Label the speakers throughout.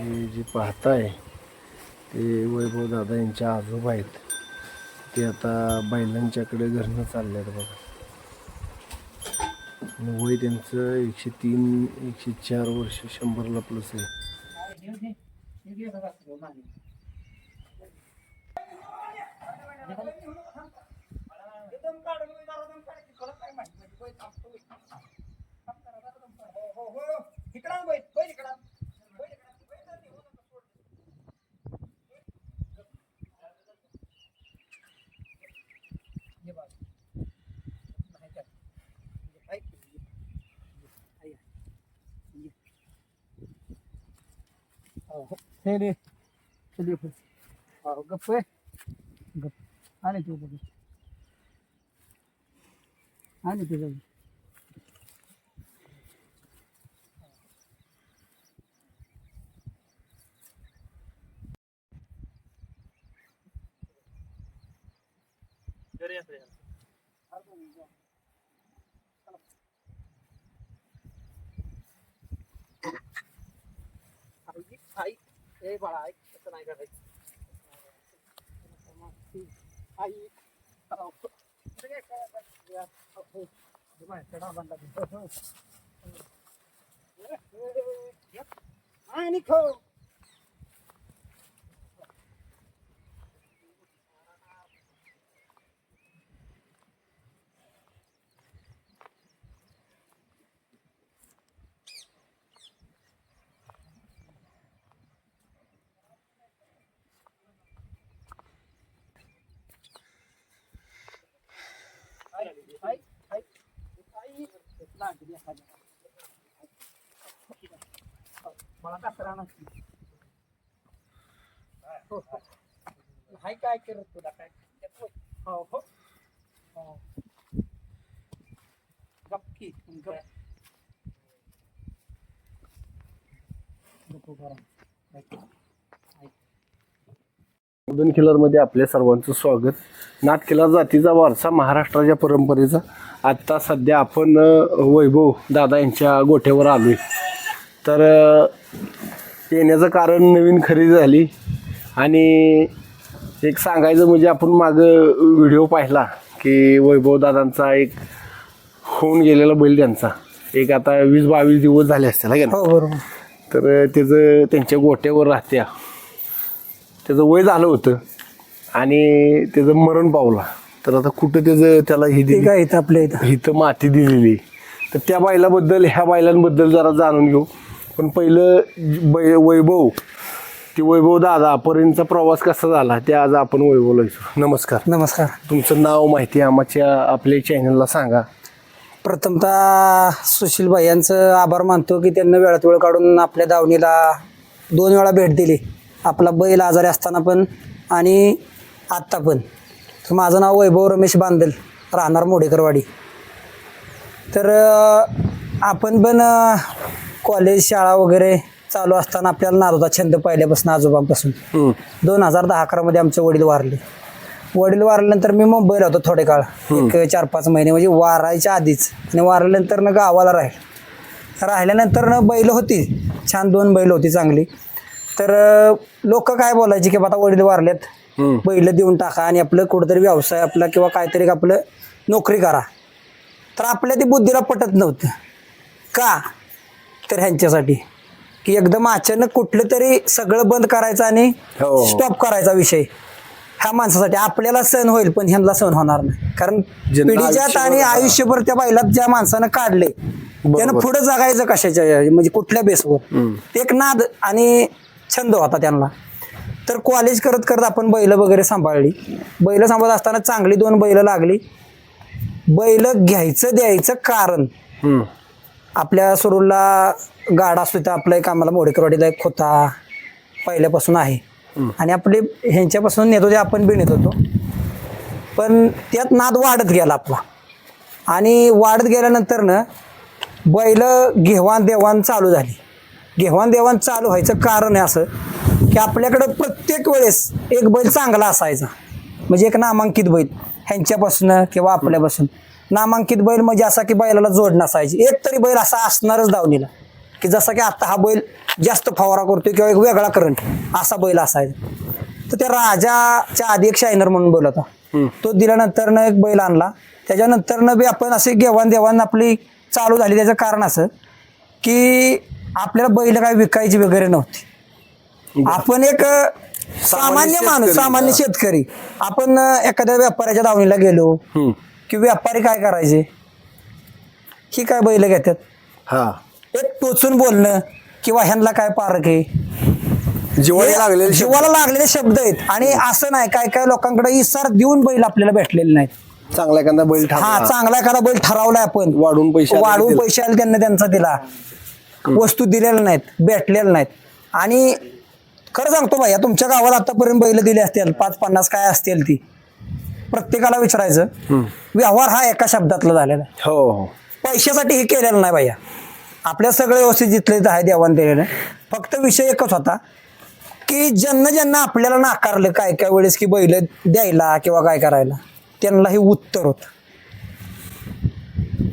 Speaker 1: हे जे पाहताय ते वैभव दादा यांचे आजोबा आहेत. ते आता बैलांच्याकडे घरनं चालले आहेत बघा. आणि वय त्यांचं एकशे तीन एकशे चार वर्ष शंभरला प्लस आहे.
Speaker 2: हे रे चलिए फिर आओ गप्प है गप्प आने तू बघ आने तू बघ आई ए बाळा ऐक तसं नाही करायचं आई आणि खो मला कसं करा हो हो. हाय काय करत तुला काय हो हो हो गप्पी गप गप्प करा ऐक. ऐक.
Speaker 1: मुदन किल्लरमध्ये आपल्या सर्वांचं स्वागत. नाथ किल्लार जातीचा वारसा महाराष्ट्राच्या परंपरेचा. आत्ता सध्या आपण वैभव दादा यांच्या गोठ्यावर आलोय. तर अ, येण्याचं कारण नवीन खरेदी झाली. आणि एक सांगायचं म्हणजे आपण मागं व्हिडिओ पाहिला की वैभव दादांचा एक होऊन गेलेला बैल त्यांचा. एक आता वीस बावीस दिवस झाले असतील का नाही?
Speaker 2: हो बरोबर.
Speaker 1: तर त्याचं त्यांच्या गोट्यावर राहत्या. त्याचं वय झालं होतं. आणि त्याचं मरण पावला. तर आता कुठं त्याचं त्याला ही
Speaker 2: ठीक
Speaker 1: दिली.
Speaker 2: इथं आपल्या इथं?
Speaker 1: इथं माती दिलेली. तर त्या बैलाबद्दल ह्या बैलांबद्दल जरा जाणून घेऊ. पण पहिलं बै वैभव. ती वैभव दादा पर्यंतचा प्रवास कसा झाला ते आज आपण वैभवला विचारू नमस्कार.
Speaker 2: नमस्कार.
Speaker 1: तुमचं नाव माहिती आमच्या आपल्या चॅनलला सांगा.
Speaker 2: प्रथमतः सुशीलभाई यांचं आभार मानतो की त्यांनी वेळात वेळ काढून आपल्या दावणीला दोन वेळा भेट दिली. आपला बैल आजारी असताना पण आणि आत्ता पण. तर माझं नाव वैभव रमेश बांदल राहणार मोडेकरवाडी. तर आपण पण कॉलेज शाळा वगैरे चालू असताना आपल्याला नारोदा छंद पहिल्यापासून आजोबांपासून. दोन हजार दहा अकरामध्ये आमचे वडील वारले. वडील वारल्यानंतर मी मुंबईला होतो थोडे काळ. एक चार पाच महिने म्हणजे वारायच्या आधीच. आणि वारल्यानंतर ना गावाला राहील. राहिल्यानंतर ना बैल होती. छान दोन बैल होती चांगली. तर लोक काय बोलायचे की आता वडील वारलेत. बैल देऊन टाका आणि आपलं कुठंतरी व्यवसाय आपला किंवा काहीतरी आपलं नोकरी करा. तर आपल्या ती बुद्धीला पटत नव्हतं. का? तर ह्यांच्यासाठी. की एकदम अचानक कुठलं तरी सगळं बंद करायचं आणि
Speaker 1: हो.
Speaker 2: स्टॉप करायचा विषय. ह्या माणसासाठी आपल्याला सण होईल पण ह्यांना सण होणार नाही. कारण पिढीच्यात आणि
Speaker 1: आयुष्यभर-
Speaker 2: त्या बैलात ज्या माणसानं काढले त्यानं. पुढे जगायचं कशाच्या म्हणजे कुठल्या बेसवर. एक नाद आणि छंद होता त्यांना. तर कॉलेज करत करत आपण बैल वगैरे सांभाळली. बैल सांभाळत असताना चांगली दोन बैल लागली. बैल घ्यायचं द्यायचं कारण. आपल्या सुरूला गाडा असतो तर आपलं एक आम्हाला मोडेकरवाडीला एक खोता पहिल्यापासून आहे. आणि आपले ह्यांच्यापासून नेतो ते आपण बी नेत होतो. पण त्यात नाद वाढत गेला आपला. आणि वाढत गेल्यानंतर ना बैल घेवाण देवाण चालू झाली. घेवाण देवाण चालू व्हायचं कारण आहे असं की आपल्याकडं प्रत्येक वेळेस एक बैल चांगला असायचा. म्हणजे एक नामांकित बैल ह्यांच्यापासून किंवा आपल्यापासून. नामांकित बैल म्हणजे असा की बैलाला जोड नसायची. एक तरी बैल असा असणारच दावणीला की जसा की आता हा बैल जास्त फवारा करतोय किंवा एक वेगळा करंट असा बैल असायचा. तर त्या राजाच्या आधी एक शायनर म्हणून बैल होता. तो दिल्यानंतर एक बैल आणला. त्याच्यानंतर बी आपण असे घेवाण देवाण आपली चालू झाली. त्याचं कारण असं की आपल्याला बैल काय विकायची वगैरे नव्हती. आपण एक सामान्य माणूस सामान्य. शेतकरी. आपण एखाद्या व्यापाऱ्याच्या दावणीला गेलो. की व्यापारी काय करायचे? ही काय बैल घेतात?
Speaker 1: हा.
Speaker 2: एक टोचून बोलणं किंवा ह्यांना काय पारख आहे?
Speaker 1: जिवाळी
Speaker 2: हे
Speaker 1: लागलेले.
Speaker 2: जीवाला लागलेले शब्द आहेत. आणि असं नाही काय काय लोकांकडे इसार देऊन बैल आपल्याला भेटलेले नाहीत.
Speaker 1: चांगला एखादा बैल
Speaker 2: हा चांगला एखादा बैल ठरवलाय आपण.
Speaker 1: वाढून पैसे
Speaker 2: वाढून. पैसे आले त्यांना त्यांचा दिला. वस्तू दिलेल्या नाहीत भेटलेल्या नाहीत. आणि खरं सांगतो भैया तुमच्या गावात आतापर्यंत बैल दिली असतील पाच पन्नास काय असतील ती. प्रत्येकाला विचारायचं व्यवहार हा एका शब्दातला झालेला
Speaker 1: हो हो.
Speaker 2: पैशासाठी हे केलेलं नाही भैया आपल्या सगळं व्यवस्थित जिथले आहे देवान दिलेलं. फक्त विषय एकच होता की ज्यांना ज्यांना आपल्याला नाकारलं काय काय वेळेस की बैल द्यायला किंवा काय करायला त्यांना हे उत्तर होत.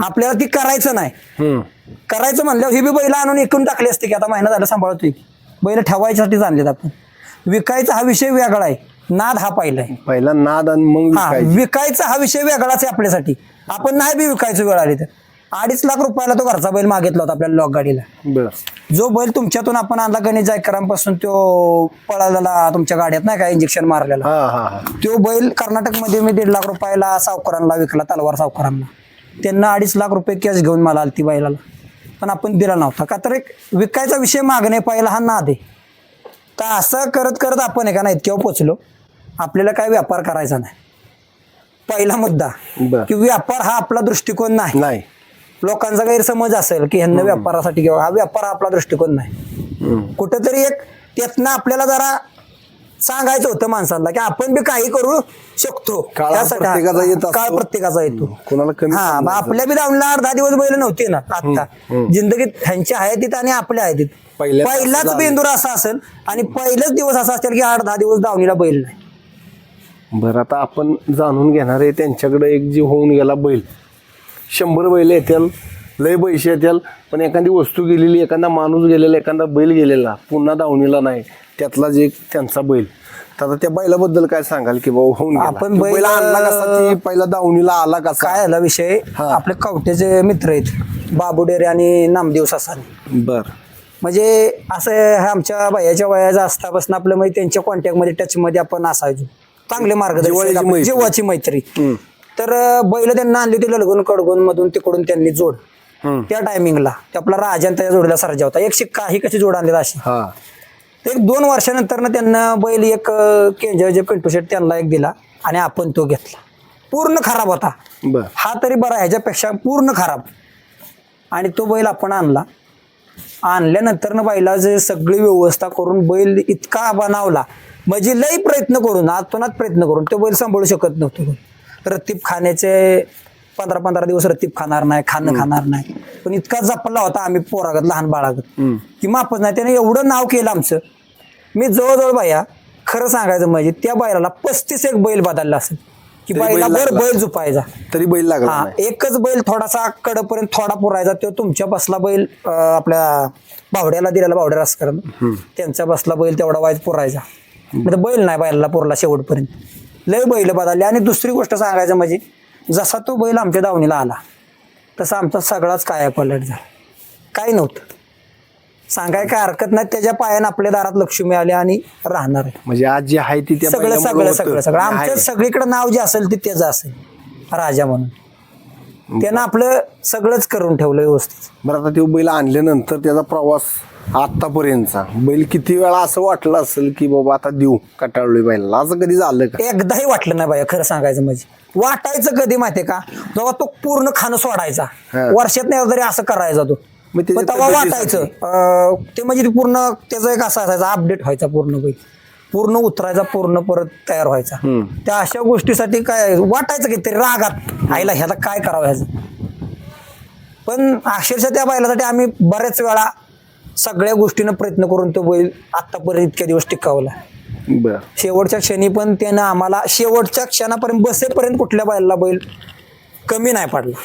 Speaker 2: आपल्याला ती करायचं नाही. करायचं म्हणल्यावर ही बी बैल आणून इकून टाकली असते की आता महिना झाला सांभाळतोय की. बैल ठेवायच्यासाठीच आणलेत आपण. विकायचा हा विषय वेगळा आहे. नाद हा पहिला आहे.
Speaker 1: पहिला नाद आणि मग
Speaker 2: हा
Speaker 1: विकायची.
Speaker 2: विकायचा हा विषय वेगळाच आहे आपल्यासाठी. आपण नाही बी विकायचं वेळ आली तर. अडीच लाख रुपयाला तो घरचा बैल मागितला होता आपल्याला लॉक गाडीला.
Speaker 1: बर.
Speaker 2: जो बैल तुमच्यातून आपण आणला गणेश जायकरांपासून तो पळालेला तुमच्या गाड्यात नाही का इंजेक्शन मारलेला.
Speaker 1: हा हा हा.
Speaker 2: तो बैल कर्नाटकमध्ये मी दीड लाख रुपयाला सावकारांना विकला तलवार सावकारांना. त्यांना अडीच लाख रुपये कॅश घेऊन मला आलती बैलाला. पण आपण दिला नव्हता. का तर एक विकायचा विषय मागणे पहिला हा नाद आहे. तर असं करत करत आपण एका ना इतक्यावर पोचलो. आपल्याला काय व्यापार करायचा नाही. पहिला मुद्दा. की व्यापार हा आपला दृष्टिकोन नाही. लोकांचा गैरसमज असेल की ह्यांना व्यापारासाठी किंवा हा व्यापार हा आपला दृष्टिकोन नाही. कुठंतरी एक त्यातनं आपल्याला जरा सांगायचं होतं माणसांना की आपण बी काही करू शकतो.
Speaker 1: काळ
Speaker 2: त्यासाठी हा-
Speaker 1: प्रत्येकाचा येत असतो.
Speaker 2: काळ प्रत्येकाचा येतो.
Speaker 1: कोणाला कमी
Speaker 2: हा मग. आपल्या बी दावणीला आठ दहा दिवस बैल नव्हते ना आता जिंदगीत ह्यांच्या हयातीत आणि आपल्या हयातीत
Speaker 1: पहिल्याच
Speaker 2: पहिलाच बेंदूर असा असेल आणि पहिलेच दिवस असा असेल की आठ दहा दिवस दावणीला बैल नाही.
Speaker 1: बरं आता आपण जाणून घेणार आहे त्यांच्याकडे एक जीव होऊन गेला बैल. शंभर बैल येतील लय पैसे येतील पण एखादी वस्तू गेलेली एखादा माणूस गेलेला एखादा बैल गेलेला पुन्हा दावणीला नाही. त्यातला जे त्यांचा बैल. तर आता त्या बैलाबद्दल काय सांगाल की बाबा होऊन गेला.
Speaker 2: आपण
Speaker 1: तो
Speaker 2: बैल-
Speaker 1: बैल आणला कसा ती पहिला दावणीला आला कसा?
Speaker 2: काय झाला विषय?
Speaker 1: हा.
Speaker 2: आपले कवट्याचे मित्र आहेत बाबू डेरे आणि नामदेव सासाने
Speaker 1: बर.
Speaker 2: म्हणजे असं आमच्या वयाच्या वयाचा असतापासून आपलं म्हणजे त्यांच्या कॉन्टॅक्टमध्ये टचमध्ये आपण असायचो. चांगले
Speaker 1: जिव्हाळ्याची
Speaker 2: आपले,
Speaker 1: मैत्री.
Speaker 2: जीवाची मैत्री.
Speaker 1: हम्म.
Speaker 2: तर अं, बैल त्यांना आणली होती लडगून कडगून मधून तिकडून त्यांनी जोड.
Speaker 1: हम्म.
Speaker 2: त्या टायमिंगला ते आपला राजा आणि त्याच्या जोडीला सरजा होता. एक शिक्का ही कशी जोड आणली अशी?
Speaker 1: हा.
Speaker 2: एक दोन वर्षानंतर ना त्यांना बैल एक जे पिंटू शेट त्यांना एक दिला आणि आपण तो घेतला. पूर्ण खराब होता.
Speaker 1: बर.
Speaker 2: हा तरी बरा ह्याच्यापेक्षा पूर्ण खराब. आणि तो बैल आपण आणला. आणल्यानंतर ना बैलाची सगळी व्यवस्था करून बैल इतका बनवला म्हणजे लई प्रयत्न करून आतोनात प्रयत्न करून तो बैल सांभाळू शकत नव्हतो. रतीब खाण्याचे पंधरा पंधरा दिवस रतीब खाणार नाही खाणं खाणार नाही. पण इतका जपला होता आम्ही पोरागत लहान बाळागत. की मापच नाही त्याने एवढं नाव केलं आमचं. मी जवळजवळ बाया खरं सांगायचं म्हणजे त्या बैलाला पस्तीस एक बैल बदलला असेल. की
Speaker 1: बैल
Speaker 2: बैला भर. बैल झुपायचा.
Speaker 1: तरी बैल लागला
Speaker 2: हा एकच बैल थोडासा कडपर्यंत थोडा पुरायचा तो तुमच्या बसला बैल अं, आपल्या बावड्याला दिलेला बावड्या रासकरण त्यांच्या बसला बैल तेवढा वाईज पुरायचा. म्हणजे बैल नाही बैलाला पुरला शेवटपर्यंत. लय बैल बदलले. आणि दुसरी गोष्ट सांगायचं म्हणजे जसा तो बैल आमच्या दावणीला आला तसा आमचा सगळाच काया पलट झाला. काही नव्हतं. सांगाय काय हरकत नाही त्याच्या पायानं आपल्या दारात लक्ष्मी आली आणि राहणार आहे.
Speaker 1: म्हणजे आज जे आहे ती त्या
Speaker 2: सगळं
Speaker 1: बैलामुळं
Speaker 2: सगळं
Speaker 1: होतं.
Speaker 2: सगळं. सगळं
Speaker 1: आहे.
Speaker 2: आमचं सगळीकडे नाव जे असेल ते त्याचं असेल. राजा म्हणून. त्यानं आपलं सगळंच करून ठेवलं व्यवस्थित.
Speaker 1: बरं आता तो बैल आणल्यानंतर त्याचा प्रवास आतापर्यंतचा बैल किती वेळा असं वाटलं असेल की बाबा आता देऊ कटाळलोय बैलाला. असं कधी झालं का?
Speaker 2: एकदाही वाटलं नाही बाया खरं सांगायचं म्हणजे. वाटायचं कधी माहितीये का? जेव्हा तो पूर्ण खाणं सोडायचा.
Speaker 1: हा.
Speaker 2: वर्षात नाही तरी असं करायचा तो.
Speaker 1: मग त्याच्या
Speaker 2: पण तेव्हा अं, ते म्हणजे ते पूर्ण त्याचा एक असा असायचा अपडेट व्हायचा पूर्ण पूर्ण उतरायचा पूर्ण परत तयार व्हायचा.
Speaker 1: हम्म.
Speaker 2: त्या अशा गोष्टीसाठी काय वाटायचं की तरी रागात आईला ह्याला काय करावं ह्याचं? पण अक्षरशः त्या बैलासाठी आम्ही बऱ्याच वेळा सगळ्या गोष्टीनं प्रयत्न करून तो बैल आतापर्यंत इतक्या दिवस टिकावला.
Speaker 1: बर.
Speaker 2: शेवटच्या क्षणी पण त्यानं आम्हाला शेवटच्या क्षणापर्यंत बसेपर्यंत कुठल्या बैलाला बैल कमी नाही पडला.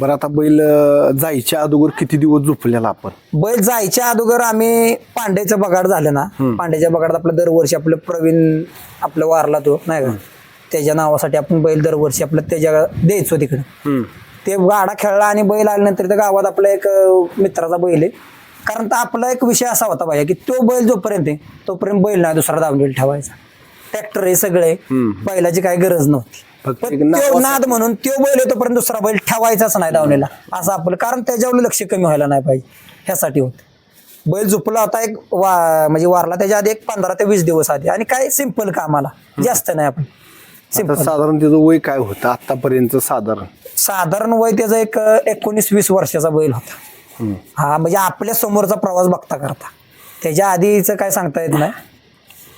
Speaker 1: बरं आता बैल अं, जायच्या अगोदर किती दिवस झोपलेला आपण?
Speaker 2: बैल जायच्या अगोदर आम्ही पांड्याचं बगाड झालं ना. पांड्याच्या बगाडात आपलं दरवर्षी आपलं प्रवीण आपलं वारला तो नाही का? त्याच्या नावासाठी आपण बैल दरवर्षी आपलं त्याच्या द्यायचो तिकडे. ते गाडा खेळला आणि बैल आल्यानंतर त्या गावात आपला एक अं, मित्राचा बैल आहे. कारण तर आपला एक विषय असा होता पाहिजे की तो बैल जोपर्यंत आहे तोपर्यंत बैल नाही दुसरा दावलेला ठेवायचा. ट्रॅक्टर हे सगळे. बैलाची काही गरज नव्हती. पण तो. नाद म्हणून तो बैल आहे तोपर्यंत दुसरा बैल ठेवायचाच नाही दावणीला असं आपलं कारण त्याच्यावर लक्ष कमी व्हायला नाही पाहिजे. ह्यासाठी होत. बैल झोपला होता एक वा म्हणजे वारला त्याच्या आधी एक पंधरा ते वीस दिवस आधी. आणि काय सिंपल कामाला. जास्त नाही आपण.
Speaker 1: आता
Speaker 2: सिंपल
Speaker 1: साधारण त्याचं वय काय होतं? आतापर्यंत साधारण.
Speaker 2: साधारण वय त्याचा एक एकोणीस वीस वर्षाचा बैल होता. हा म्हणजे आपल्या समोरचा प्रवास बघता करता. त्याच्या आधीचं काय सांगता येत नाही.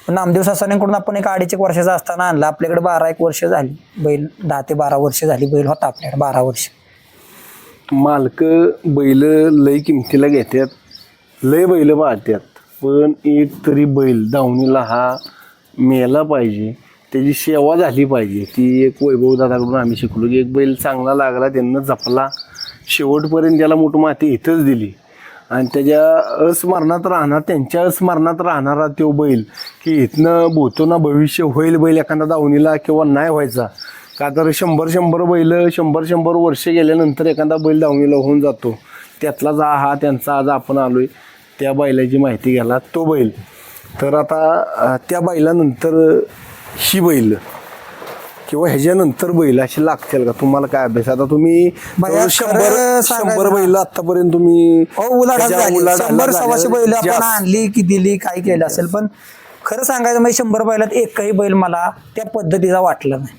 Speaker 2: नामदेव सासऱ्यांकडून आपण एक अडीच एक वर्षाचा असताना आणला. आपल्याकडे बारा एक वर्ष झाली. बैल दहा ते बारा वर्ष झाली बैल होता आपल्याकडे बारा वर्ष.
Speaker 1: मालक बैल लय किमतीला घेतात लय बैल पाळतात पण एक तरी बैल दावणीला हा मेला पाहिजे. त्याची सेवा झाली पाहिजे. ती एक वैभव दादाकडून आम्ही शिकलो की एक बैल चांगला लागला त्यांना जपला. शेवटपर्यंत त्याला मोठ माती इथंच दिली. आणि त्याच्या अस्मरणात राहणार त्यांच्या अस्मरणात राहणारा तो बैल की इथनं भूतो ना भविष्य होईल बैल एखादा दावणीला किंवा नाही व्हायचा. का तर शंभर शंभर बैल शंभर शंभर वर्ष गेल्यानंतर एखादा बैल दावणीला होऊन जातो. त्यातलाच हा हा त्यांचा आज आपण आलो आहे त्या बैलाची माहिती घ्यायला तो बैल. तर आता त्या बैलानंतर ही बैल. किंवा ह्याच्यानंतर बैल अशी लागतील का? तुम्हाला काय अभ्यास? आता तुम्ही
Speaker 2: भैया,
Speaker 1: शंभर
Speaker 2: खरं सांगायचं
Speaker 1: शंभर
Speaker 2: ना.
Speaker 1: बैल आतापर्यंत तुम्ही
Speaker 2: हो उलाढाल
Speaker 1: त्याच्या
Speaker 2: झाली.
Speaker 1: उलाढाल
Speaker 2: शंभर
Speaker 1: झाल्या.
Speaker 2: सव्वाशे बैल आपण. आणली की दिली काय केलं असेल. पण खरं सांगायचं म्हणजे शंभर बैलात एकही बैल मला त्या पद्धतीचा वाटला नाही.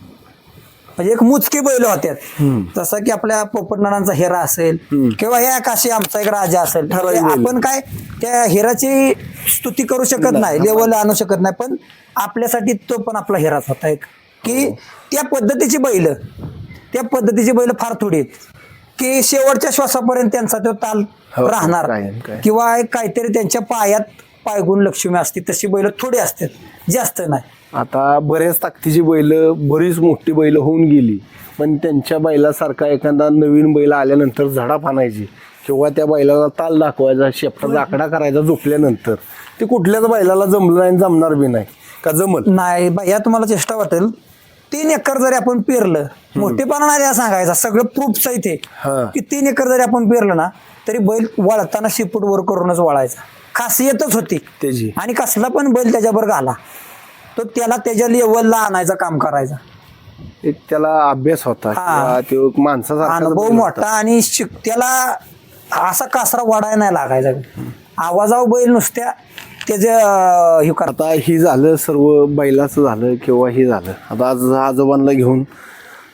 Speaker 2: म्हणजे एक मुचके बैल होत्यात जसं की आपल्या पोपटनारांचा हिरा असेल किंवा हे काशी आमचा एक राजा असेल.
Speaker 1: ठराविक बैल.
Speaker 2: आपण काय त्या हिराची स्तुती करू शकत नाही. लेवल आणू शकत नाही. पण आपल्यासाठी तो पण आपला हिराच होता एक. की त्या पद्धतीची बैल त्या पद्धतीची बैल फार थोडी आहेत. की शेवटच्या श्वासापर्यंत त्यांचा तो ताल
Speaker 1: हो,
Speaker 2: राहणार. किंवा काहीतरी त्यांच्या पायात पायगुण लक्ष्मी असते तशी बैल थोडी असतात जास्त नाही.
Speaker 1: आता बऱ्याच ताकदीची बैल बरीच मोठी बैल होऊन गेली. पण त्यांच्या बैलासारखा एखादा नवीन बैल आल्यानंतर झाडा फाणायची किंवा त्या बैलाला ताल दाखवायचा शेपटा जाकडा करायचा झोपल्यानंतर. ते कुठल्याच बैलाला जमलं नाही आणि जमणार बी नाही. का जमल?
Speaker 2: नाही या तुम्हाला चेष्टा वाटेल. तीन एकर जरी आपण पेरलं मोठेपणा नाही सांगायचा सगळं प्रूफच इथे
Speaker 1: हा.
Speaker 2: की तीन एकर जरी आपण पेरलं ना तरी बैल वळताना शिपूट वर करूनच वळायचा. खासियतच होती.
Speaker 1: त्याची.
Speaker 2: आणि कसला पण बैल त्याच्यावर घाला तो त्याला त्याच्या लेवलला आणायचं काम करायचा.
Speaker 1: एक त्याला अभ्यास होता
Speaker 2: हा.
Speaker 1: किंवा तो एक माणसासारखा
Speaker 2: अनुभव. मोठा आणि शिक त्याला असा कासरा वाढाय नाही लागायचा. आवाजाव बैल नुसत्या त्याचं हे करता
Speaker 1: आता ही झालं सर्व बैलाचं झालं किंवा हे झालं. आता आज आजोबांना घेऊन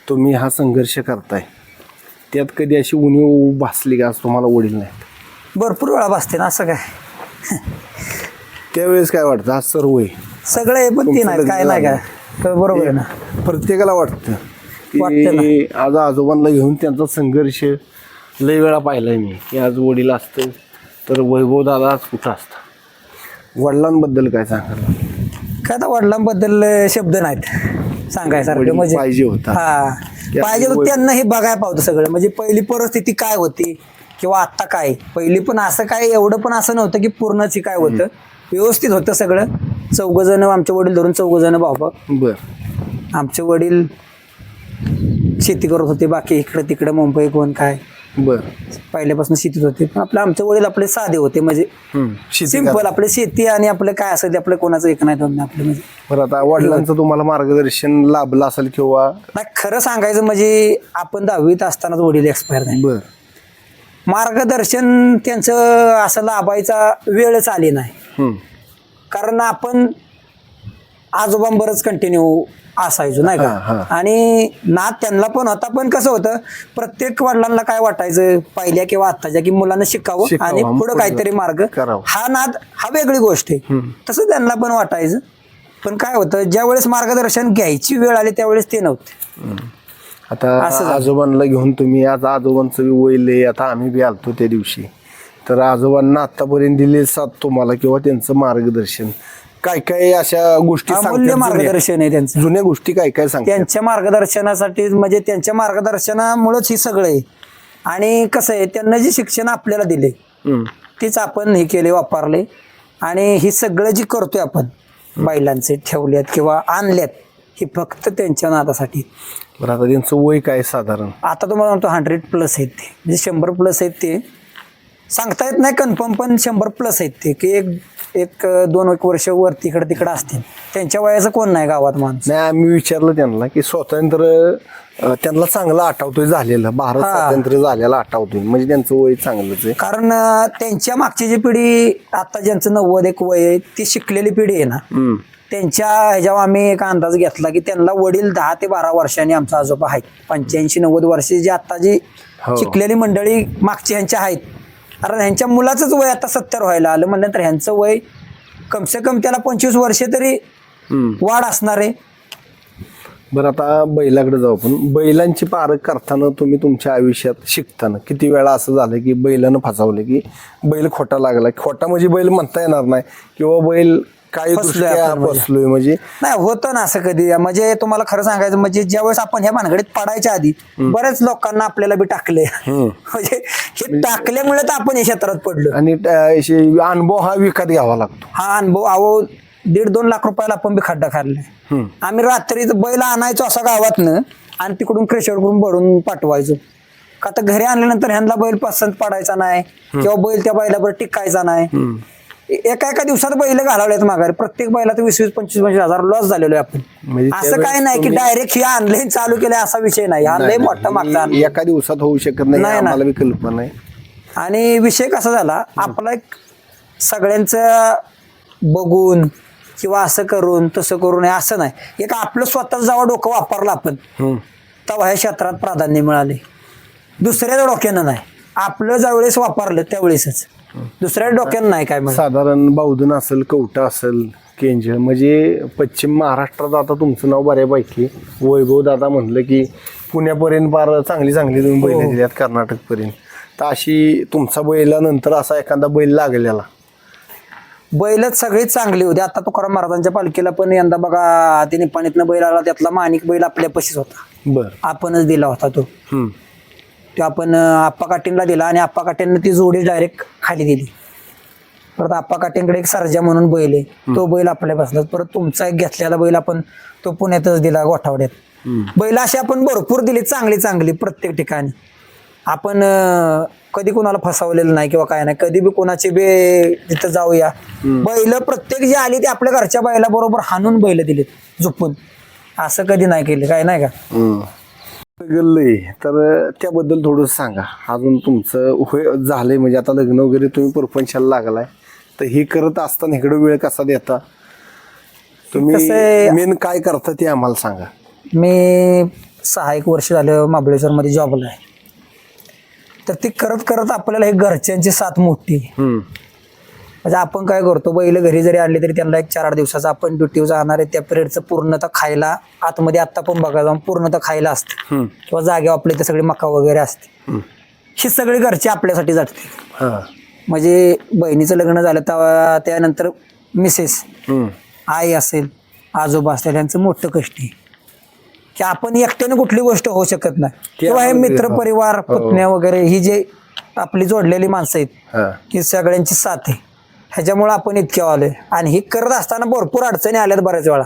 Speaker 1: तुम्ही हा संघर्ष करताय. त्यात कधी अशी उणीव भासली का आज तुम्हाला वडील नाही
Speaker 2: भरपूर वेळा बसते ना असं काय?
Speaker 1: त्यावेळेस काय वाटतं? आज सर्व आहे.
Speaker 2: सगळं आहे पण ते नाही काय नाही. काय. बरोबर आहे ना.
Speaker 1: प्रत्येकाला वाटतं
Speaker 2: वाटतं
Speaker 1: की आज आजोबांना घेऊन त्यांचा संघर्ष लय वेळा पाहिलाय मी. की आज वडील असतं तर वैभव दादा आज कुठं असतं वडिलांबद्दल काय सांगाल?
Speaker 2: काय आता वडिलांबद्दल शब्द नाहीत. सांगायसारखे
Speaker 1: वडील
Speaker 2: म्हणजे
Speaker 1: पाहिजे होता.
Speaker 2: हा.
Speaker 1: की
Speaker 2: पाहिजे
Speaker 1: आपले
Speaker 2: होतं त्यांना हे बघायला पावतं सगळं. म्हणजे पहिली परिस्थिती काय होती किंवा आत्ता काय? पहिली पण असं काय एवढं पण असं नव्हतं की पूर्णची काय होतं. व्यवस्थित होतं सगळं. चौघ जण आमचे वडील धरून चौघ जण भाऊ
Speaker 1: बर.
Speaker 2: आमचे वडील शेती करत होते. बाकी इकडे तिकडे मुंबई कोण काय.
Speaker 1: बर.
Speaker 2: पहिल्यापासून शेतीत होते. पण आपले आमचे वडील आपले साधे होते म्हणजे
Speaker 1: हम्म. शेती
Speaker 2: सिंपल आपले शेती आणि आपलं काय असेल ते आपलं कोणाचं एक नाही दोन नाही आपलं म्हणजे
Speaker 1: बरं आता वडिलांचं तुम्हाला मार्गदर्शन लाभलं असेल किंवा?
Speaker 2: नाही खरं सांगायचं म्हणजे आपण दहावीत असतानाच वडील एक्सपायर झाले.
Speaker 1: बर.
Speaker 2: मार्गदर्शन त्यांचं असं लाभायचा वेळच आली नाही.
Speaker 1: हम्म.
Speaker 2: कारण आपण आजोबांबरच कंटिन्यू असायचो नाही. का? आणि नाद त्यांना पण होता पण कसं होतं प्रत्येक वडिलांना काय वाटायचं पहिल्या किंवा आत्ताच्या की मुलांना शिकावं आणि पुढे काहीतरी मार्ग.
Speaker 1: करावं.
Speaker 2: हा नाद हा वेगळी गोष्ट आहे. तसं त्यांना पण वाटायचं. पण काय होतं ज्या वेळेस मार्गदर्शन घ्यायची वेळ आली त्यावेळेस ते नव्हते.
Speaker 1: आता
Speaker 2: असं.
Speaker 1: आजोबांना घेऊन तुम्ही आज आजोबांचं आहे आता आम्ही बी आलतो त्या दिवशी. तर आजोबांना आतापर्यंत दिले साथ तुम्हाला किंवा त्यांचं मार्गदर्शन काय काय अशा गोष्टी
Speaker 2: अमूल्य
Speaker 1: सांगतात जुन्या?
Speaker 2: मार्गदर्शन आहे त्यांचं.
Speaker 1: जुन्या गोष्टी काय काय सांगतात?
Speaker 2: त्यांच्या मार्गदर्शनासाठी म्हणजे त्यांच्या मार्गदर्शनामुळेच हे सगळं आहे. आणि कसं आहे त्यांना जे शिक्षण आपल्याला दिले
Speaker 1: हम्म.
Speaker 2: तीच आपण हे केले वापरले. आणि हे सगळं जे करतोय आपण बैलांचे ठेवल्यात किंवा आणल्यात हे फक्त त्यांच्या नादासाठी.
Speaker 1: बरं आता त्यांचं वय काय साधारण?
Speaker 2: आता तुम्हाला म्हणतो हंड्रेड प्लस आहेत ते. म्हणजे शंभर प्लस आहेत ते. सांगता येत नाही कन्फर्म पण शंभर प्लस आहेत ते की एक एक दोन एक वर्ष वर तिकडं तिकडं असतील त्यांच्या वयाचं कोण नाही गावात माणूस
Speaker 1: नाही आम्ही विचारलं त्यांना की स्वातंत्र्य अं, त्यांना चांगलं आठवतोय झालेलं भारत
Speaker 2: हा.
Speaker 1: स्वातंत्र्य झालेलं आठवतोय म्हणजे त्यांचं वय चांगलंच आहे
Speaker 2: कारण अं, त्यांच्या मागची जी पिढी आता ज्यांचं नव्वद एक वय आहे ती शिकलेली पिढी आहे ना
Speaker 1: हम्म.
Speaker 2: त्यांच्या ह्याच्यावर आम्ही एक अंदाज घेतला की त्यांना वडील दहा ते बारा वर्षांनी आमचा आजोबा आहेत पंच्याऐंशी नव्वद वर्षे जी आता जी
Speaker 1: हो.
Speaker 2: शिकलेली मंडळी मागची ह्यांच्या आहेत कारण ह्यांच्या मुलाचंच वय आता सत्तर व्हायला आलं. म्हणल्यानंतर ह्यांचं वय कमसे कम त्याला पंचवीस वर्षे तरी. वाढ असणार आहे.
Speaker 1: बरं आता बैलाकडे जाऊ आपण. बैलांची पारख करताना तुम्ही तुमच्या आयुष्यात शिकताना किती वेळा असं झालं की बैलानं फसवलं की बैल खोटा लागला? खोटा म्हणजे बैल म्हणता येणार नाही. किंवा बैल काही
Speaker 2: फसलोय
Speaker 1: दृष्ट्या
Speaker 2: आपण म्हणजे.
Speaker 1: फसलोय म्हणजे.
Speaker 2: नाही होतं ना असं कधी. म्हणजे तुम्हाला खरं सांगायचं म्हणजे ज्यावेळेस आपण ह्या भानगडीत पडायच्या आधी बऱ्याच लोकांना आपल्याला बी टाकले. म्हणजे हे टाकल्यामुळे तर आपण या क्षेत्रात पडलो.
Speaker 1: आणि त्या- अशी अनुभव हा विकत घ्यावा लागतो.
Speaker 2: हा अनुभव अहो दीड दोन लाख रुपयाला आपण बी खड्डा
Speaker 1: हम्म.
Speaker 2: आम्ही रात्री बैल आणायचो असा गावातनं आणि तिकडून क्रेशर करून भरून पाठवायचो. का तर घरी आणल्यानंतर ह्यांना बैल पसंत पडायचा नाही. किंवा बैल त्या बैलावर टिकायचा नाही. एका एका दिवसात बैल घालवलेत माघारी. प्रत्येक बैलात वीस वीस पंचवीस पंचवीस हजार लॉस झालेलो आहे आपण.
Speaker 1: म्हणजे
Speaker 2: असं
Speaker 1: त्यावेळेस
Speaker 2: काय नाही की
Speaker 1: तुम्ही-
Speaker 2: डायरेक्ट हे आणले चालू केले असा विषय नाही. आणलंय मोठा मागचा.
Speaker 1: एका दिवसात होऊ शकत नाही
Speaker 2: नाही,
Speaker 1: आम्हाला बी कल्पना आहे
Speaker 2: आणि विषय कसा झाला? आपला एक सगळ्यांचं बघून किंवा असं करून तसं करून हे असं नाही. एक आपलं स्वतःच जेव्हा डोकं वापरलं आपण
Speaker 1: हम्म.
Speaker 2: तेव्हा ह्या क्षेत्रात प्राधान्य मिळाले. दुसऱ्या डोक्यानं नाही. आपलं ज्यावेळेस वापरलं त्यावेळेसच. दुसऱ्या डोक्यानं नाही काय म्हणजे
Speaker 1: साधारण बावधन असेल कवटा असेल केंज म्हणजे पश्चिम महाराष्ट्रात आता तुमचं नाव बऱ्यापैकी वैभव दादा म्हणलं की पुण्यापर्यंत फार चांगली चांगली तुम्ही
Speaker 2: हो.
Speaker 1: बैल दिल्यात कर्नाटकपर्यंत. तर अशी तुमचा बैलानंतर असा एखादा बैल लागलेला?
Speaker 2: बैलच सगळी चांगली होती. आता तुकाराम महाराजांच्या पालखीला पण यंदा बघा ते निपाणीतनं बैल आला त्यातला माणिक बैल आपल्या पशीच होता.
Speaker 1: बर.
Speaker 2: आपणच दिला होता तो.
Speaker 1: हम्म.
Speaker 2: तो आपण आप्पा काटींला दिला आणि आप्पा काटींना ती जोडी डायरेक्ट खाली दिली. परत आप्पा काटींकडे एक सरजा म्हणून बैल आहे. तो बैल आपल्या बसला. परत तुमचा एक घेतलेला बैल आपण तो पुण्यातच दिला गोठावड्यात. बैल अशी आपण भरपूर दिली चांगली चांगली प्रत्येक ठिकाणी. आपण कधी कोणाला फसवलेलं नाही किंवा काय नाही कधी बी कोणाची बी तिथं जाऊया. बैल प्रत्येक जी आली ती आपल्या घरच्या बैला बरोबर हाणून बैल दिलीत झोपून. असं कधी नाही केलं काय नाही का.
Speaker 1: गल्लय. तर त्याबद्दल थोडं सांगा. अजून तुमचं होय झालंय. म्हणजे आता लग्न वगैरे तुम्ही परपंचाला लागलाय. तर हे करत असताना इकडे वेळ कसा देता? तुम्ही मेन काय करता ते आम्हाला सांगा.
Speaker 2: मी सहा एक वर्ष झालं महाबळेश्वरमध्ये जॉबला आहे. तर ती करत करत आपल्याला हे घरच्यांची साथ मोठी.
Speaker 1: हम्म.
Speaker 2: म्हणजे आपण काय करतो बैल घरी जरी आणले तरी त्यांना एक चार आठ दिवसाचं आपण ड्युटीवर जाणार आहे त्या पिरियडचं पूर्णतः खायला आतमध्ये आत्ता पण बघा जाऊन पूर्णतः खायला असतं. किंवा जागेवर आपले ते सगळी मका वगैरे असते. ही सगळी घरची आपल्यासाठी जाते
Speaker 1: हा.
Speaker 2: म्हणजे बहिणीचं लग्न झालं तेव्हा त्यानंतर मिसेस. आई असेल आजोबा असेल यांचं मोठं कष्ट आहे की आपण एकट्याने कुठली गोष्ट होऊ शकत नाही किंवा हे मित्र परिवार पुतण्या वगैरे ही जे आपली जोडलेली माणसं आहेत
Speaker 1: हा.
Speaker 2: ही सगळ्यांची साथ आहे ह्याच्यामुळे आपण इतके आलोय. आणि ही करत असताना भरपूर अडचणी आल्यात बऱ्याच वेळा.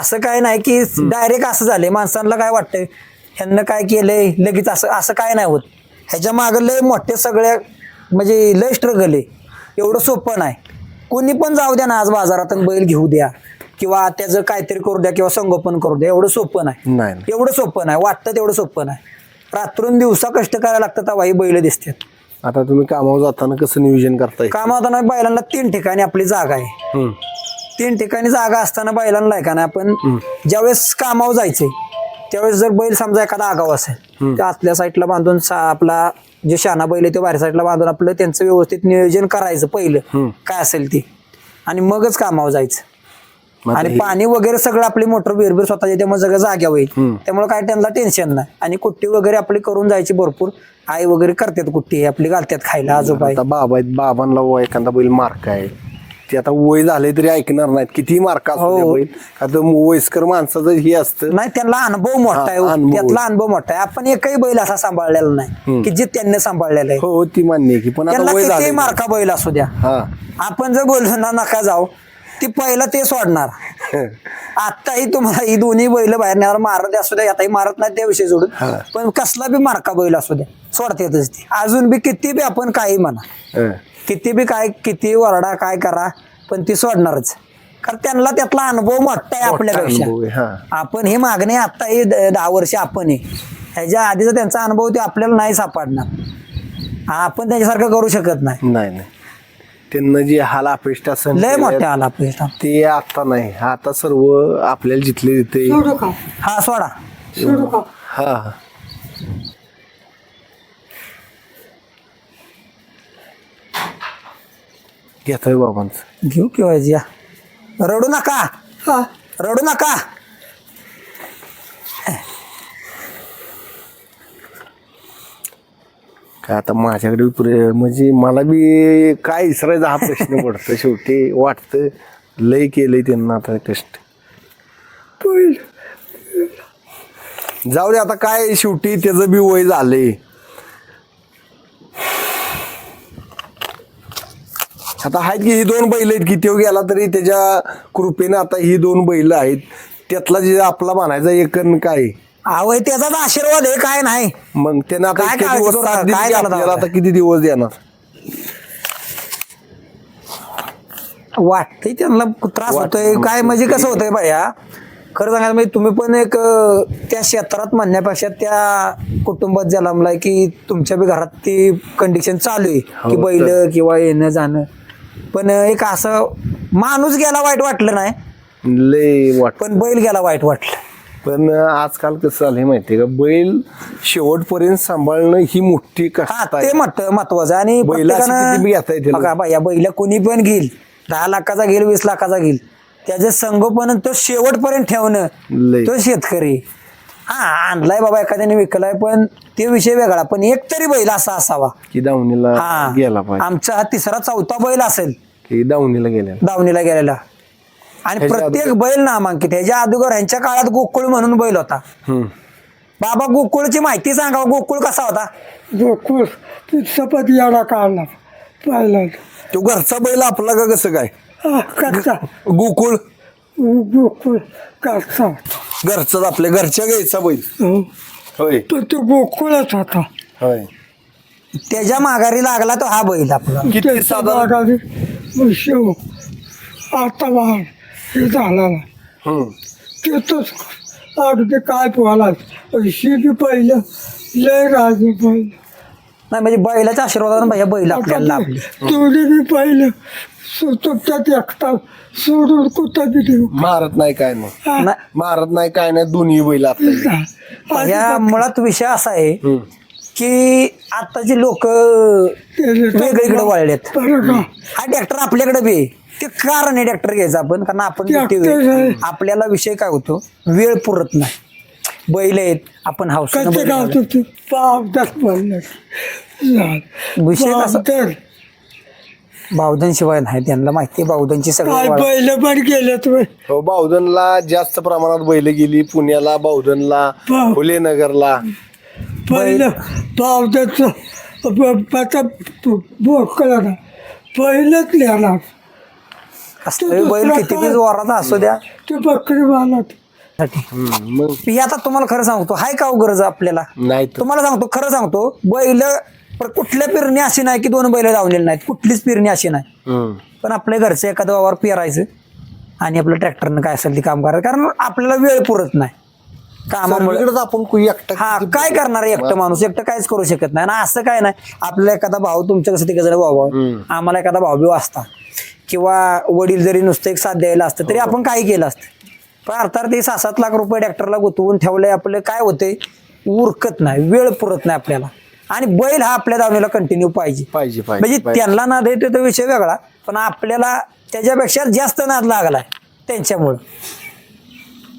Speaker 2: असं काय नाही की डायरेक्ट असं झालंय. माणसांना काय वाटतंय? ह्यांना काय केलंय? लगेच असं असं काय नाही होत. ह्याच्या मागं लय मोठे सगळ्या म्हणजे लय स्ट्रगल आहे. एवढं सोपं नाही. कोणी पण जाऊ द्या ना आज बाजारात बैल घेऊ द्या. किंवा त्याचं काहीतरी करू द्या किंवा संगोपन करू द्या. एवढं सोपं नाही. एवढं सोपं नाही. वाटतं तेवढं सोपं नाही. रात्रून दिवसा कष्ट करायला लागतं तेव्हा ही बैल दिसतात.
Speaker 1: आता तुम्ही कामावर जाताना कसं नियोजन करताय?
Speaker 2: कामावताना बैलांना तीन ठिकाणी आपली जागा आहे.
Speaker 1: हम्म.
Speaker 2: तीन ठिकाणी जागा असताना बैलांना आहे का नाही आपण ज्यावेळेस कामावर जायचे त्यावेळेस जर बैल समजा एखादा आगाव असेल तर आतल्या साईडला बांधून सा- आपला जे शाना बैल आहे ते बाहेर साईडला बांधून आपलं त्यांचं व्यवस्थित नियोजन करायचं पहिलं. काय असेल ते. आणि मगच कामावर जायचं. आणि पाणी वगैरे सगळं आपली मोटर बिरबीर स्वतः त्यामुळे सगळं जाग्या होईल. त्यामुळे काय त्यांना टेन्शन नाही. आणि कुट्टी वगैरे आपली करून जायची भरपूर. आई वगैरे करतात कुट्टी आपली घालतात खायला आजोबा.
Speaker 1: आता बाबा आहेत बाबांना व एखादा बैल मार्क आहे. ते आता वय झाले तरी ऐकणार नाहीत. किती मार्क
Speaker 2: हो.
Speaker 1: बैल. तर वयस्कर माणसाचं हे असतं.
Speaker 2: नाही त्यांना अनुभव मोठा आहे
Speaker 1: हा. अनुभव.
Speaker 2: त्यातला अनुभव मोठा आहे. आपण एकही बैल असा सांभाळलेला नाही की जे त्यांनी सांभाळलेला आहे.
Speaker 1: हो ती मान्य आहे की पण
Speaker 2: त्यांना
Speaker 1: आता वय झाले
Speaker 2: मार्का बैल असू द्या.
Speaker 1: हा.
Speaker 2: आपण जर बोललो ना नका जाऊ. ती पहिलं ते सोडणार. आताही तुम्हाला ही दोन्ही बैल बाहेर नेणार मारत असू द्या आताही मारत नाही त्या विषयी सोडून.
Speaker 1: हा.
Speaker 2: पण कसला बी मार्का बैल असू द्या सोडतातच ती. अजून बी किती बी आपण काही म्हणा.
Speaker 1: हं.
Speaker 2: किती बी काय किती वरडा काय करा पण ती सोडणारच. कारण त्यांना त्यातला अनुभव मोठा आहे आपल्यापेक्षा.
Speaker 1: हा.
Speaker 2: आपण हे मागणे आता हे दहा वर्ष आपण आहे. ह्याच्या आधीचा त्यांचा अनुभव ते आपल्याला नाही सापडणार. आपण त्याच्यासारखं करू शकत नाही.
Speaker 1: त्यांना जी हाल अपेक्षा असं
Speaker 2: लय मोठ्या आला
Speaker 1: ते आता नाही. आता सर्व आपल्याला जिथले तिथे
Speaker 2: हा सोडा.
Speaker 1: हा हा. घेतोय बाबांचं.
Speaker 2: घेऊ किंवा या. रडू नका. रडू नका.
Speaker 1: काय आता माझ्याकडे प्रे- म्हणजे मला बी काय इसरायचा हा प्रश्न पडतो शेवटी. वाटतं लय केलंय त्यांना आता कष्ट जाऊ दे आता काय शेवटी त्याचं बी वय झालंय. आता आहेत की ही दोन बैल आहेत की तो गेला तरी त्याच्या कृपेने आता ही दोन बैल आहेत. त्यातला जे आपला म्हणायचा एकन काय?
Speaker 2: आवय त्याचाच आशीर्वाद आहे काय नाही.
Speaker 1: मग त्यानं आता
Speaker 2: काय
Speaker 1: इतके
Speaker 2: काळजी
Speaker 1: दिवस
Speaker 2: करू
Speaker 1: साथ
Speaker 2: नका,
Speaker 1: दिली
Speaker 2: काय
Speaker 1: की
Speaker 2: झालं
Speaker 1: आपल्याला? आता किती दिवस देणार?
Speaker 2: वाटतंय त्यांना त्रास होतोय. काय म्हणजे कसं होतंय बाया? खरं सांगायला म्हणजे तुम्ही पण एक अं, त्या क्षेत्रात म्हणण्यापेक्षा त्या कुटुंबात जन्मलाय की तुमच्या बी घरात ती कंडिशन चालू आहे. की
Speaker 1: हो,
Speaker 2: बैल किंवा येणं जाणं. पण एक असं माणूस गेला वाईट वाटलं नाही.
Speaker 1: लय वाट
Speaker 2: पण बैल गेला वाईट वाटलं.
Speaker 1: पण आजकाल कसं झालंय माहितीये का? बैल शेवटपर्यंत सांभाळणं ही मोठी
Speaker 2: हा
Speaker 1: कष्ट
Speaker 2: ते
Speaker 1: आहे
Speaker 2: मत महत्वाचं आहे. आणि
Speaker 1: बैल अशी किती बी घेता येतील.
Speaker 2: बघा बाया बैल कोणी पण घेईल दहा लाखाचा घेईल वीस लाखाचा घेईल त्याचे संगोपन तो शेवटपर्यंत ठेवणं
Speaker 1: लय.
Speaker 2: तो शेतकरी. हा आणलाय बाबा एखाद्याने विकलाय पण ते विषय वेगळा. पण एक तरी बैल असा असावा.
Speaker 1: की दावणीला
Speaker 2: हा.
Speaker 1: गेला पाहिजे.
Speaker 2: आमचा हा तिसरा चौथा बैल असेल.
Speaker 1: की दावणीला गेल्या
Speaker 2: दावणीला गेलेला. आणि
Speaker 1: ह्याच्या
Speaker 2: प्रत्येक बैल नामांकित ह्याच्या अगोदर ह्यांच्या काळात गोकुळ म्हणून बैल होता. बाबा गोकुळची माहिती सांगा गोकुळ कसा होता?
Speaker 3: गोकुळ ती चपाती एवढा काढला पाहिला.
Speaker 1: तो घरचा बैल आपला का कसं काय?
Speaker 3: हा, कच्चा
Speaker 1: गोकुळ?
Speaker 3: गोकुळ कच्चा
Speaker 1: घरचाच आपल्या घरच्या गायचा बैल.
Speaker 3: हो.
Speaker 1: होय.
Speaker 3: तो तो गोकुळच होता.
Speaker 1: होय.
Speaker 2: त्याच्या माघारी लागला तो हा बैल आपला.
Speaker 1: किती
Speaker 3: त्याच्या
Speaker 1: साधारण
Speaker 3: शेव आता हे झाला ना.
Speaker 1: हम्म.
Speaker 3: तिथंच अगदी काय पोहाला शिबी पहिलं. लय राजे पहिलं.
Speaker 2: नाही म्हणजे बैलाच्या आशीर्वादाने भैया बैल आपल्याला लाभले.
Speaker 3: तेवढी बी पहिलं. सुटुकच्यात एकटा सोडून कुठं बी देऊ.
Speaker 1: मारत नाही काय नाही.
Speaker 2: नाही,
Speaker 1: मारत नाही काय नाही दोन्ही बैल आपल्या
Speaker 2: या मुळात विषय असा आहे
Speaker 1: हम्म.
Speaker 2: की आताची लोक वेगळीकडे वळलेत.
Speaker 3: बरं का?
Speaker 2: हा ट्रॅक्टर आपल्याकडे बी. आहे. ते कारण आहे ट्रॅक्टर घ्यायचा आपण कारण आपण
Speaker 3: Tractor
Speaker 2: मोठी आपल्याला विषय काय होतो? वेळ पुरत नाही. बैल आहेत आपण हाऊस
Speaker 3: कसे गावतो ते?
Speaker 2: विषय कसा?
Speaker 3: तर
Speaker 2: बावधन शिवाय नाही त्यांना माहिती आहे बावधनची
Speaker 3: काय
Speaker 2: सगळी
Speaker 3: बैल पण गेले तुम्ही
Speaker 1: हो बावधनला जास्त प्रमाणात बैल गेली पुण्याला बावधनला
Speaker 3: बाव.
Speaker 1: फुलेनगरला.
Speaker 3: पहिलं पावदाच पता बोकला ना? पहिलंच लिहाणार
Speaker 2: बैल किती बी असू द्या.
Speaker 3: ते बकरी मालत
Speaker 2: साठी
Speaker 1: हम्म, मग
Speaker 2: मी आता तुम्हाला खरं सांगतो हाय का हो गरज आपल्याला?
Speaker 1: नाही तर.
Speaker 2: तुम्हाला सांगतो खरं सांगतो बैल पर कुठल्या पेरणी अशी नाही की दोन बैल धावलेले नाहीत. कुठलीच पेरणी अशी नाही.
Speaker 1: हम्म.
Speaker 2: पण आपल्या घरचं एखादं वावर पेरायचं आणि आपलं ट्रॅक्टरनं काय असेल ते काम करायचं. कारण आपल्याला वेळ पुरत नाही. कामामुळे.
Speaker 1: सगळीकडेच आपण एकटा
Speaker 2: हा काय करणार आहे एकटं माणूस? एकटं काहीच करू शकत नाही. ना असं काय नाही. आपल्याला एखादा भाऊ तुमच्या कसं तिघ जण भाऊ भाऊ
Speaker 1: हम्म.
Speaker 2: आम्हाला एखादा भाऊ बिव असता. किंवा वडील जरी नुसतं एक साथ द्यायला असतं तरी आपण काही केलं असतं. पण अर्थात ते सहा सात लाख रुपये ट्रॅक्टरला गुंतवून ठेवलंय आपलं काय होते उरकत नाही वेळ पुरत नाही आपल्याला. आणि बैल हा आपल्या दावणीला कंटिन्यू पाहिजे.
Speaker 1: पाहिजे
Speaker 2: म्हणजे. त्यांना नाद येतो तो विषय वेगळा पण आपल्याला त्याच्यापेक्षा जास्त नाद लागलाय त्यांच्यामुळं.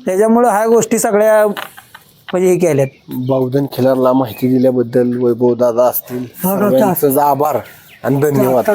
Speaker 2: त्याच्यामुळं ह्या गोष्टी सगळ्या म्हणजे हे केल्यात.
Speaker 1: बावधन खिलारला माहिती दिल्याबद्दल वैभव दादा असतील
Speaker 3: हा,
Speaker 1: सर्वांचं आभार आणि धन्यवाद.